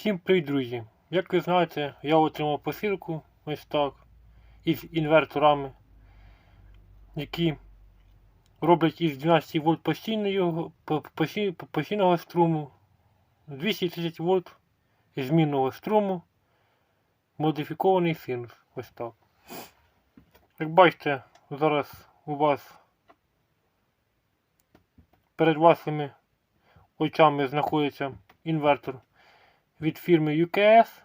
Всім привіт, друзі! Як ви знаєте, я отримав посилку ось так із інверторами, які роблять із 12 вольт постійного, постійного струму, 230 вольт змінного струму, модифікований синус. Ось так. Як бачите, зараз у вас перед вашими очами знаходиться інвертор від фірми UKS.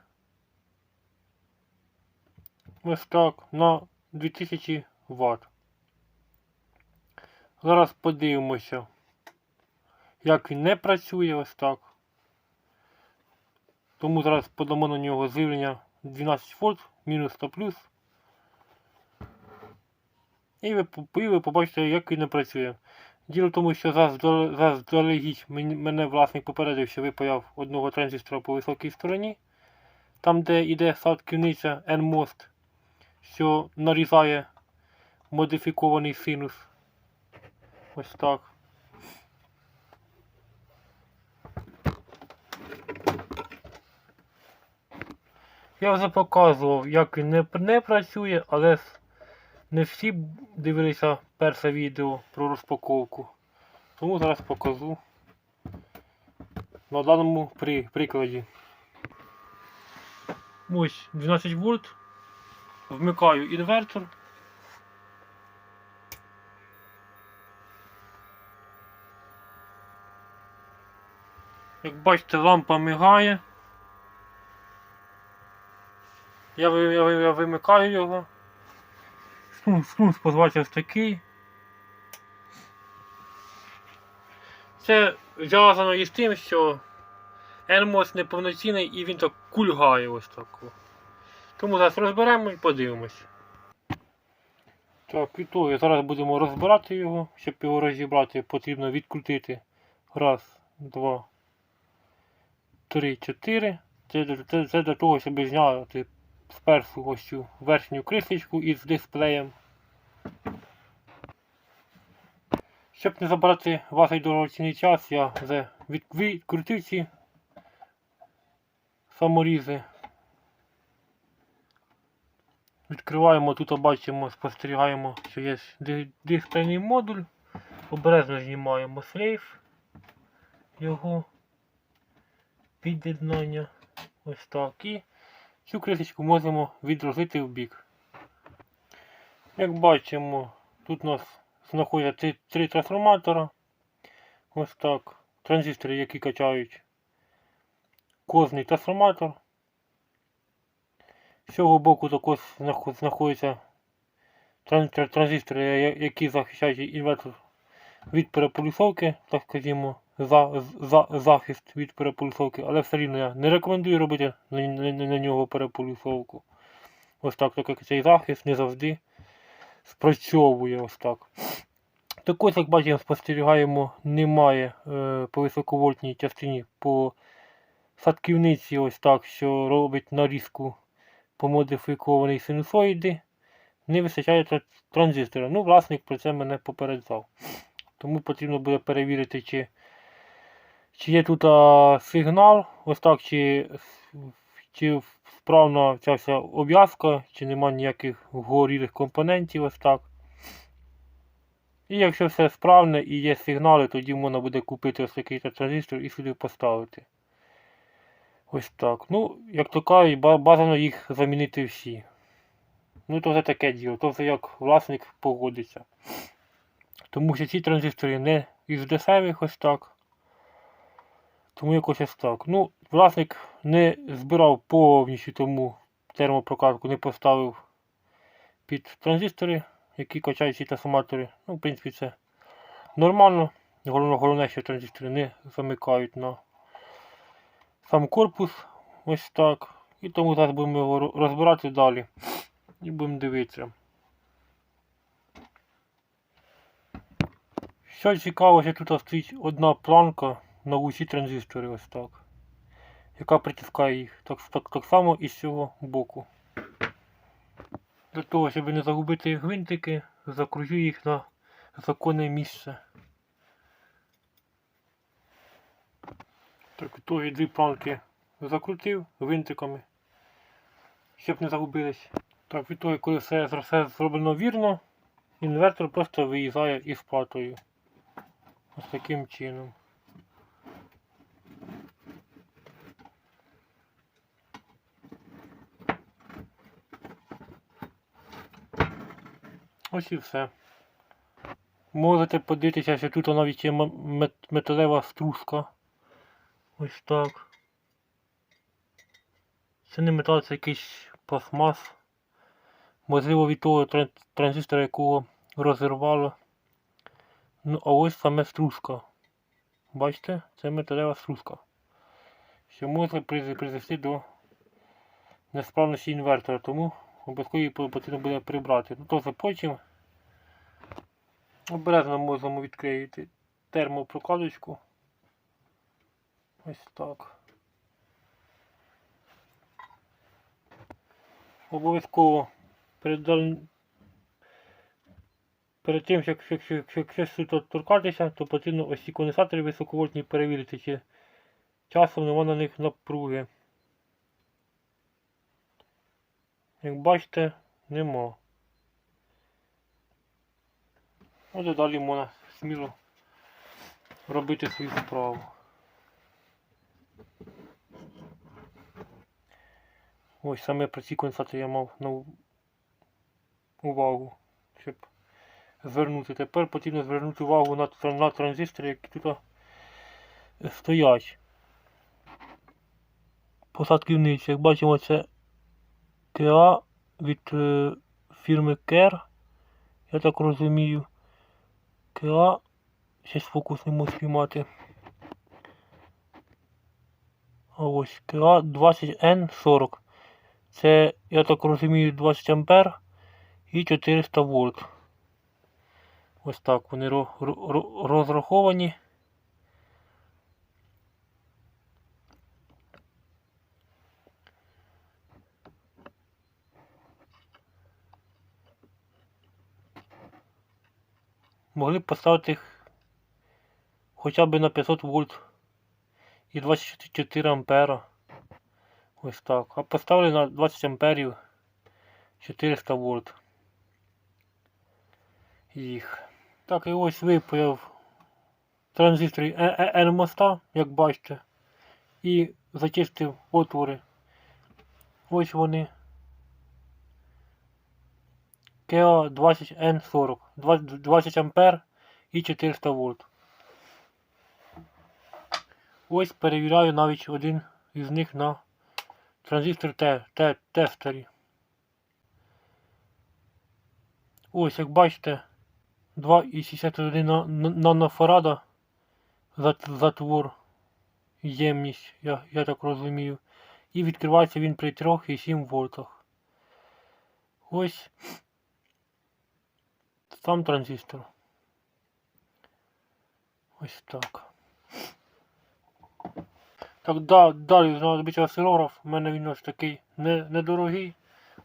Ось так на 2000 Вт. Зараз подивимося, як він не працює ось так. Тому зараз подамо на нього заявлення 12 вольт, мінус та плюс. І ви, і ви побачите, як він не працює. Діло тому, що заздалегідь мене власник попередив, що випаяв одного транзистора по високій стороні, там де йде садківниця N-мост, що нарізає модифікований синус. Ось так. Я вже показував, як він не, не працює, але не всі дивилися перше відео про розпаковку. Тому зараз покажу на даному при, прикладі. Ось 12 вольт. Вмикаю інвертор. Як бачите, лампа мигає. Я, я, я вимикаю його. Струм, струм ось такий. Це зв'язано із тим, що NMOS неповноцінний і він так кульгає ось так. Тому зараз розберемо і подивимось. Так, і то зараз будемо розбирати його. Щоб його розібрати, потрібно відкрутити. Раз, два, три, чотири. Це, це, це для того, щоб зняти спершу ось цю верхню кришечку із дисплеєм. Щоб не забрати ваш дорогоцінний час, я вже відкрутив ці саморізи. Відкриваємо, тут бачимо, спостерігаємо, що є дисплейний модуль. Обережно знімаємо шлейф його під'єднання. Ось так. І цю кришечку можемо відложити в бік. Як бачимо, тут у нас знаходяться три, трансформатора. Ось так. Транзистори, які качають кожний трансформатор. З цього боку також знаходяться транзистори, які захищають інвертор від переполюсовки, так скажімо, за, за, захист від переполюсовки, але все рівно я не рекомендую робити на, на, на, нього переполюсовку. Ось так, так як цей захист не завжди спрацьовує ось так. Також, як бачимо, спостерігаємо, немає е, по високовольтній частині по садківниці, ось так, що робить нарізку по модифікованій синусоїди. Не вистачає транзистора. Ну, власник про це мене попереджав. Тому потрібно буде перевірити, чи, чи є тут а, сигнал, ось так, чи, чи справна ця вся обв'язка, чи нема ніяких горілих компонентів, ось так. І якщо все справне і є сигнали, тоді можна буде купити ось такий транзистор і сюди поставити. Ось так. Ну, як то кажуть, бажано їх замінити всі. Ну, то вже таке діло, то вже як власник погодиться. Тому що ці транзистори не із дешевих ось так. Тому якось ось так. Ну, власник не збирав повністю тому термопрокатку, не поставив під транзистори, які качають ці трансформатори. Ну, в принципі, це нормально. Головне, головне, що транзистори не замикають на сам корпус. Ось так. І тому зараз будемо його розбирати далі. І будемо дивитися. Що цікаво, що тут стоїть одна планка на усі транзистори ось так. Яка притискає їх. Так, так, так само і з цього боку. Для того, щоб не загубити гвинтики, закружу їх на законне місце. Так, ітоги дві планки закрутив винтиками, щоб не загубились. Так, від того, коли все, все зроблено вірно, інвертор просто виїжджає із платою. Ось таким чином. Ось і все. Можете подивитися, що тут навіть є металева стружка. Ось так. Це не метал, це якийсь пластмас. Можливо від того транзистора, якого розірвало. Ну, а ось саме стружка. Бачите, це металева стружка. Що може призвести до несправності інвертора, тому обов'язково потрібно буде прибрати. Ну то потім обережно можемо відкрити термопрокладочку. Ось так. Обов'язково перед, перед тим, як, як, як, як щось торкатися, то потрібно ось ці конденсатори високовольтні перевірити, чи часом нема на них напруги. Як бачите, нема. От і далі можна сміло робити свою справу. Ось саме про ці конденсатори я мав на увагу, щоб звернути. Тепер потрібно звернути увагу на, на транзистори, які тут стоять. Посадки вниз. Як бачимо, це КА від е, фірми Кер. Я так розумію. КА. Щось фокус не можу спіймати. А ось КА 20N40. Це, я так розумію, 20 ампер і 400 вольт. Ось так вони ро- ро- ро- розраховані. Могли б поставити їх хоча б на 500 вольт і 24 ампера. Ось так. А поставили на 20 амперів 400 вольт. Їх. Так і ось випаяв транзистор N-моста, як бачите, і зачистив отвори. Ось вони. KEA 20N40, 20 20 ампер і 400 вольт. Ось перевіряю навіть один із них на транзистор те, те, тестері. Ось, як бачите, 2,61 на- на- нанофарада затвор, ємність, я, я так розумію. І відкривається він при 3,7 вольтах. Ось сам транзистор. Ось так. Так, да, далі знадобиться осцилограф. У мене він ось такий не, недорогий,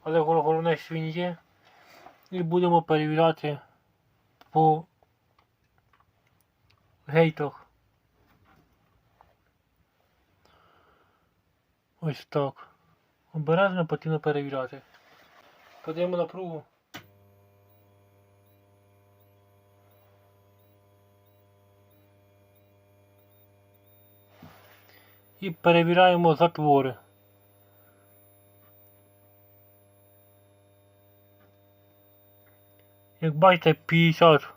але гол- головне, що він є. І будемо перевіряти по гейтах. Ось так. Обережно потрібно перевіряти. Подаємо напругу. І перевіряємо затвори. Як бачите, 50.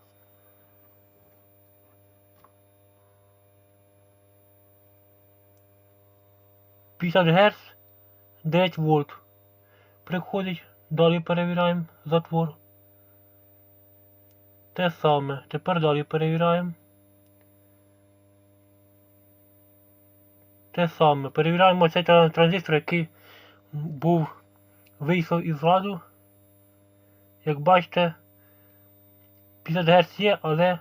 П'ятдесят Гц 9 вольт. Приходить, далі перевіряємо затвор. Те саме. Тепер далі перевіряємо. Те саме. Перевіряємо цей транзистор, який був вийшов із ладу. Як бачите, 50 Гц є, але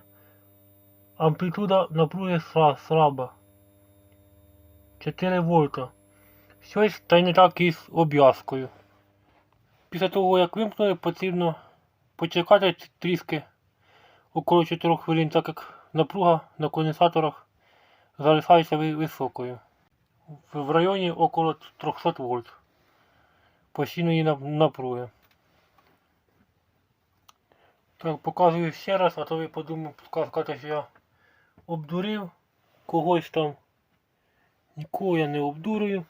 амплітуда напруги слаба. 4 вольта. Щось та й не так із обв'язкою. Після того, як вимкнули, потрібно почекати трішки около 4 хвилин, так як напруга на конденсаторах залишається високою. В районі около 300 вольт постійної нап- напруги. Так, показую ще раз, а то ви подумаєте, сказати, що я обдурив когось там. Нікого я не обдурюю.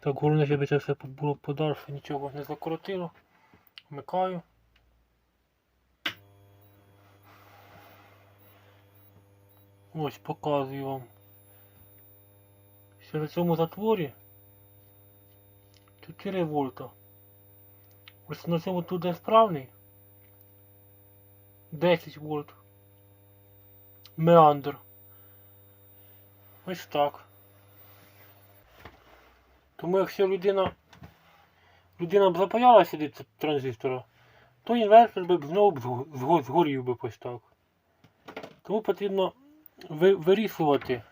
Так, головне, щоб це все було подальше, нічого не закоротило. Вмикаю. Ось показую вам. Що на цьому затворі 4 вольта. Ось на цьому тут де справний 10 вольт. Меандр. Ось так. Тому якщо людина людина б запаяла сюди транзистора, то інвертор би знову б зго- зго- згорів би ось так. Тому потрібно ви- вирішувати.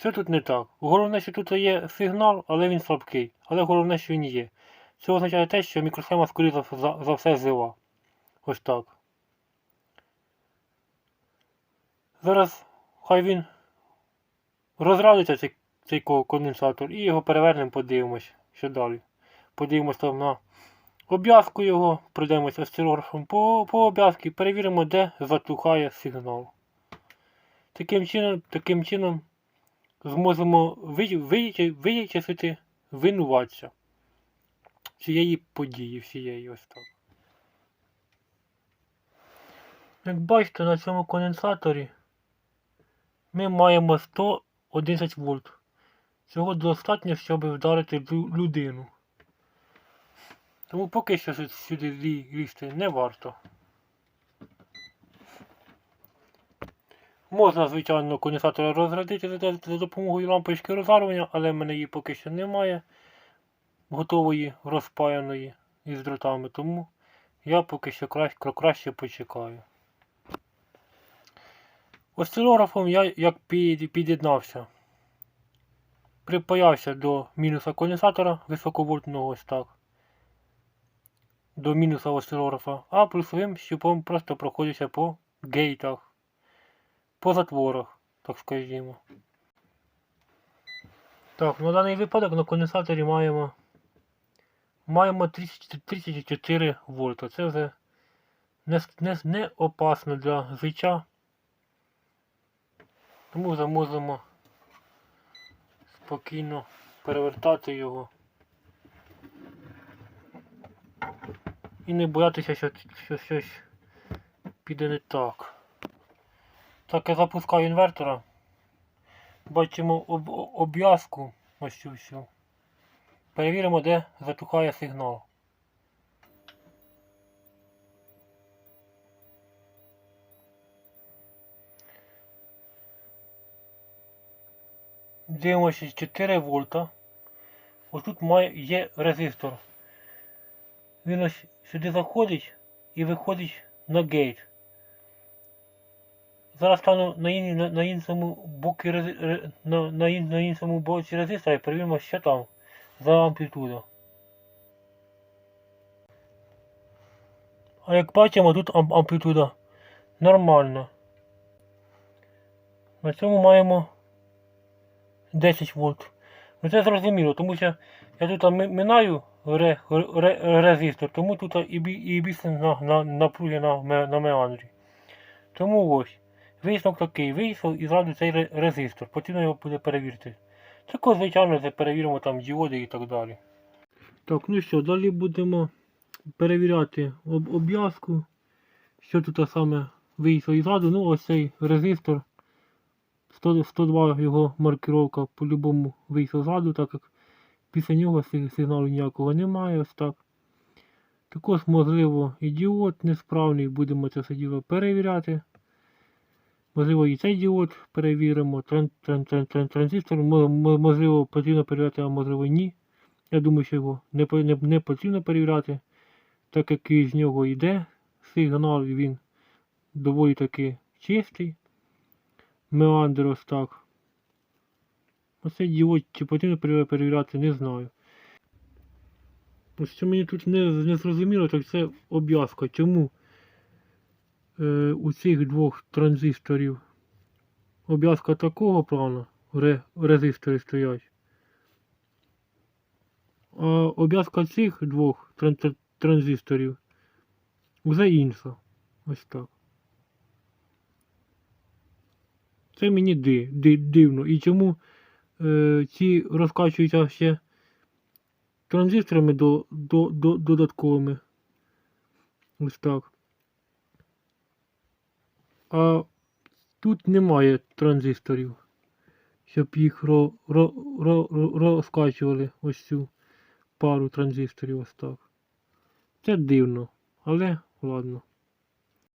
Що тут не так? Головне, що тут є сигнал, але він слабкий. Але головне, що він є. Це означає те, що мікросхема, скоріше за, за, все, жива. Ось так. Зараз хай він розрадиться цей, цей конденсатор і його перевернемо, подивимось, що далі. Подивимось там на обв'язку його, пройдемося осцилографом по, по обв'язці, перевіримо, де затухає сигнал. Таким чином, таким чином зможемо ви- вичи- вичислити винуватця цієї події, всієї ось так. Як бачите, на цьому конденсаторі ми маємо 111 вольт. Цього достатньо, щоб вдарити людину. Тому поки що сюди лізти не варто. Можна, звичайно, конденсатора розрядити за, допомогою лампочки розжарювання, але в мене її поки що немає готової розпаяної із дротами, тому я поки що краще, краще почекаю. Осцилографом я як під, під'єднався. Припаявся до мінуса конденсатора високовольтного ось так. До мінуса осцилографа, а плюсовим щупом просто проходився по гейтах, по затворах, так скажімо. Так, на даний випадок на конденсаторі маємо маємо 34 вольта. Це вже не, не, не опасно для життя. Тому вже можемо спокійно перевертати його. І не боятися, що щось піде не так. Так, я запускаю інвертора. Бачимо об, обв'язку ось цю всю. Перевіримо, де затухає сигнал. Дивимося 4 вольта. Ось тут має, є резистор. Він ось сюди заходить і виходить на гейт. Зараз стану на, ін, на, на іншому рези- на, на, ін, на іншому боці резистора і перевіримо, що там за амплітуда. А як бачимо, тут ам- амплітуда нормальна. На цьому маємо 10 вольт. Ну це зрозуміло, тому що я тут минаю ре, ре, резистор, тому тут і, бі- і більше на, на, напруги на, ме- на меандрі. Тому ось. Висновок такий, вийшов і зразу цей резистор. Потрібно його буде перевірити. Також, звичайно, перевіримо там діоди і так далі. Так, ну що, далі будемо перевіряти об, обв'язку. Що тут саме вийшло і ззаду. Ну, ось цей резистор. 100, 102 його маркировка по-любому вийшов ззаду, так як після нього сигналу ніякого немає. Ось так. Також, можливо, і діод несправний, будемо це все діло перевіряти. Можливо, і цей діод перевіримо, тран, тран, тран, тран, транзистор, мо- мо- можливо, потрібно перевіряти, а можливо ні. Я думаю, що його не, не, не потрібно перевіряти, так як із нього йде сигнал, він доволі таки чистий. Меандр ось так. Оцей діод чи потрібно перевіряти, не знаю. Ось що мені тут не, не зрозуміло, так це обв'язка. Чому у цих двох транзисторів обв'язка такого плану, ре, резистори стоять. А обв'язка цих двох транзисторів вже інша. Ось так. Це мені ди, ди, дивно. І чому е, ці розкачуються ще транзисторами до, до, до, додатковими. Ось так. А тут немає транзисторів, щоб їх ро, ро, ро, ро, розкачували ось цю пару транзисторів ось так. Це дивно, але ладно.